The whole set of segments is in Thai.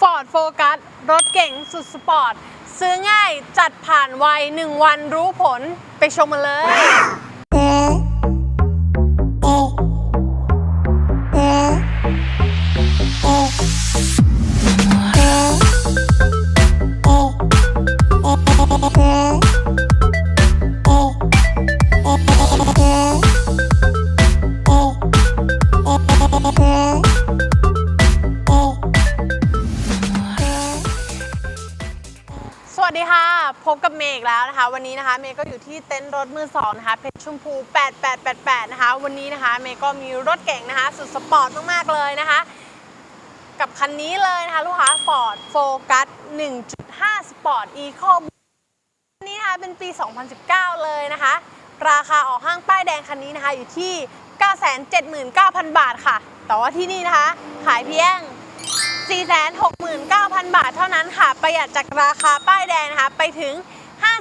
Ford Focus รถเก๋งสุดสปอร์ต ซื้อง่ายจัดผ่านไว 1 วันรู้ผลไปชมมาเลย บกับเมย์อีกแล้วนะคะ วันนี้นะคะเมย์ก็อยู่ที่เต็นท์รถมือสองนะคะเพชรชมพู 8888 นะคะ วันนี้นะคะเมย์ก็มีรถเก๋งนะคะ สุดสปอร์ตมากๆเลยนะคะ กับคันนี้เลยนะคะ ลูกค้า Ford Focus 1.5 Sport Eco คันนี้นะคะเป็นปี 2019 เลยนะคะ ราคาออกห้างป้ายแดงคันนี้นะคะอยู่ที่ 979,000 บาทค่ะ แต่ว่าที่นี่นะคะ ขายเพียง 469,000 บาทเท่านั้นค่ะ ประหยัดจากราคาป้ายแดงนะคะ ไปถึง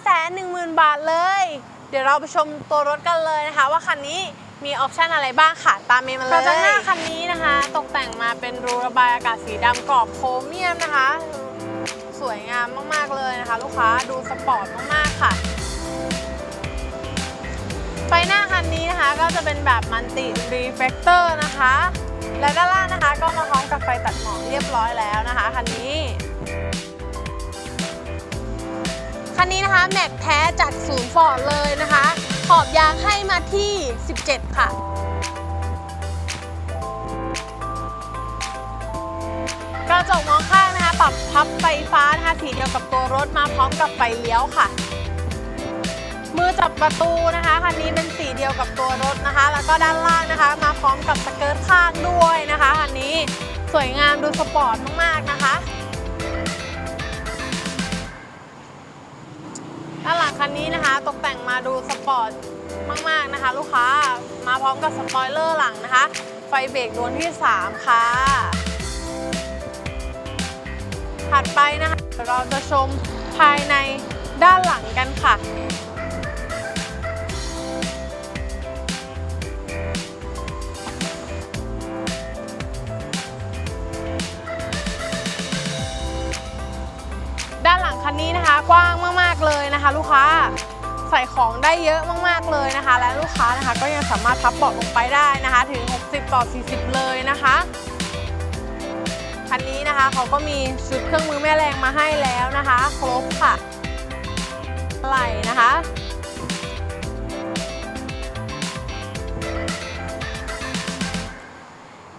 510,000 บาทเลย เดี๋ยวเราไปชมตัวรถกันเลยนะคะ ว่าคันนี้มีออปชันอะไรบ้างค่ะ ตามเมย์มาเลยกระจังหน้าคันนี้นะคะ ตกแต่งมาเป็นรูระบายอากาศสีดำกรอบโครเมียมนะคะ สวยงามมากๆเลยนะคะ ลูกค้าดูสปอร์ตมากๆค่ะไฟหน้าคันนี้นะคะก็จะเป็นแบบมันติรีเฟกเตอร์นะคะ และด้านล่างนะคะก็มาพร้อมกับไฟตัดหมอกเรียบร้อยแล้วนะคะคันนี้ คันนี้นะคะแม็กแท้จากศูนย์ฟอร์ดเลยนะคะ ขอบยางให้มาที่ 17 ค่ะกระจกมองข้างนะคะ ปรับพับไฟฟ้านะคะสีเดียวกับตัวรถมาพร้อมกับไฟเลี้ยวค่ะ มือจับประตูนะคะคันนี้เป็นสีเดียวกับตัวรถนะคะ แล้วก็ด้านล่างนะคะ มาพร้อมกับสเกิร์ตข้างด้วยนะคะคันนี้สวยงามดูสปอร์ตมากๆนะคะด้านหลังคันนี้นะคะ ตกแต่งมาดูสปอร์ตมากๆนะคะ ลูกค้ามาพร้อมกับสปอยเลอร์หลังนะคะ ไฟเบรกดวงที่ 3 ค่ะ ถัดไปนะคะเราจะชมภายในด้านหลังกันค่ะ นะคะลูกค้าใส่ของได้เยอะมากๆเลยนะคะ และลูกค้านะคะก็ยังสามารถพับเบาะลงไปได้นะคะ ถึง 60 ต่อ 40 เลยนะคะคันนี้นะคะเขาก็มีชุดเครื่องมือแม่แรงมาให้แล้วนะคะ ครบค่ะไหลนะคะ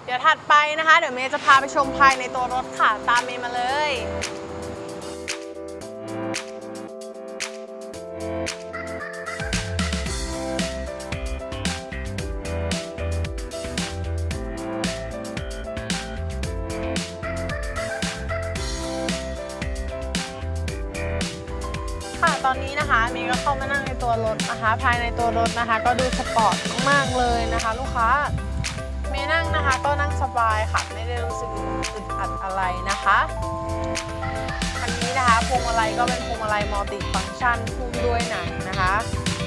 เดี๋ยวถัดไปนะคะ เดี๋ยวเมย์จะพาไปชมภายในตัวรถค่ะ ตามเมย์มาเลย ตอนนี้นะคะเมย์ก็เข้ามานั่งในตัวรถนะคะ ภายในตัวรถนะคะ ก็ดูสปอร์ตมากๆเลยนะคะ ลูกค้าเมย์นั่งนะคะ ก็นั่งสบายค่ะ ไม่ได้รู้สึกอึดอัดอะไรนะคะคันนี้นะคะพวงมาลัยก็เป็นพวงมาลัยมัลติฟังก์ชันพุ่ด้วยหนังนะคะ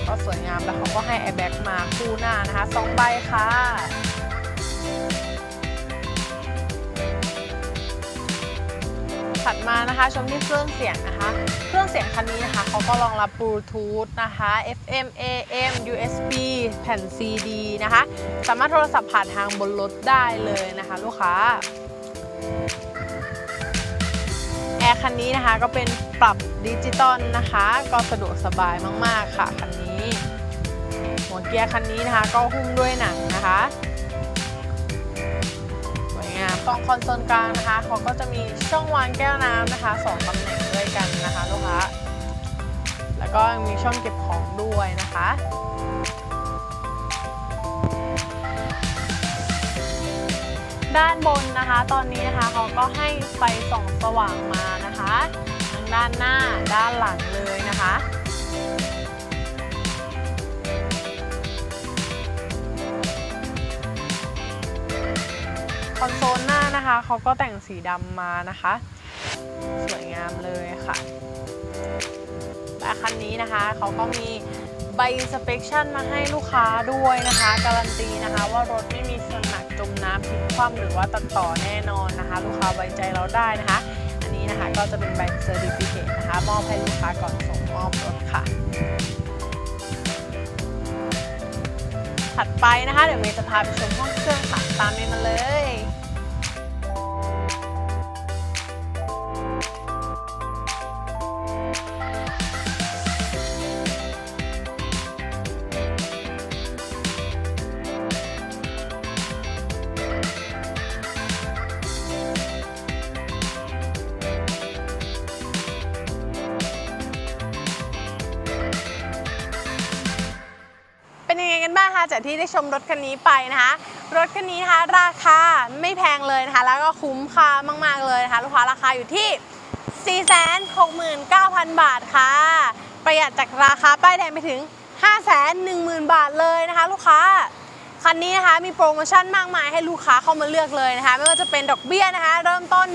ก็สวยงามแล้วเขาก็ให้แอร์แบ็กมาคู่หน้านะคะสองใบค่ะ ถัดมานะคะ ชมที่เครื่องเสียงนะคะ เครื่องเสียงคันนี้นะคะเขาก็รองรับบลูทูธนะคะ FM AM USB แผ่น CD นะคะ สามารถโทรศัพท์ผ่านทางบนรถได้เลยนะคะ ลูกค้าแอร์คันนี้นะคะก็เป็นปรับดิจิตอลนะคะ ก็สะดวกสบายมาก ๆ ค่ะคันนี้ หัวเกียร์คันนี้นะคะก็หุ้มด้วยหนังนะคะ งามตรงคอนโซลกลางนะคะเขาก็จะมีช่องวางแก้วน้ำนะคะสองตำแหน่งด้วยกันนะคะลูกค้าแล้วก็มีช่องเก็บของด้วยนะคะด้านบนนะคะ ตอนนี้นะคะเขาก็ให้ไฟส่องสว่างมานะคะ ทั้งด้านหน้าด้านหลังเลยนะคะ คอนโซลหน้านะคะเขาก็แต่งสีดำมานะคะ สวยงามเลยค่ะและคันนี้นะคะเขาก็มีใบสเปคชั่นมาให้ลูกค้าด้วยนะคะ การันตีนะคะ ว่ารถไม่มีชนหนักจมน้ำพลิกคว่ำหรือว่าตัดต่อแน่นอนนะคะ ลูกค้าไว้ใจเราได้นะคะ อันนี้นะคะก็จะเป็นใบเซอร์ติฟิเคตนะคะ มอบให้ลูกค้าก่อนส่งมอบรถค่ะ ถัดไปนะคะ เดี๋ยวเมย์จะพาไปชมห้องเครื่องค่ะ ตามเมย์มาเลย นบ้างคะจากที่ได้ชมรถคันนี้ไปนะคะ รถคันนี้นะคะราคาไม่แพงเลยนะคะ แล้วก็คุ้มค่ามาก ๆ เลยนะคะ ลูกค้าราคาอยู่ที่ 469,000 บาทค่ะ ประหยัดจากราคาป้ายแดงไปถึง 510,000 บาทเลยนะคะ ลูกค้าคันนี้นะคะมีโปรโมชั่นมากมายให้ลูกค้าเข้ามาเลือกเลยนะคะ ไม่ว่าจะเป็นดอกเบี้ยนะคะ เริ่มต้น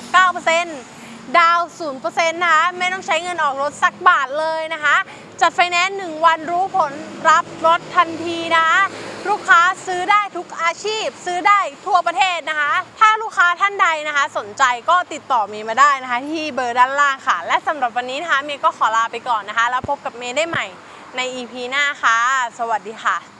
1.69% ดาวน์0%นะคะไม่ต้องใช้เงินออกรถสักบาทเลยนะคะ จัดไฟแนนซ์1วันรู้ผลรับรถทันทีนะคะ ลูกค้าซื้อได้ทุกอาชีพ ซื้อได้ทั่วประเทศนะคะ ถ้าลูกค้าท่านใดนะคะ สนใจก็ติดต่อเมย์มาได้นะคะ ที่เบอร์ด้านล่างค่ะ และสำหรับวันนี้นะคะเมย์ก็ขอลาไปก่อนนะคะ แล้วพบกับเมย์ได้ใหม่ใน EP หน้าค่ะ สวัสดีค่ะ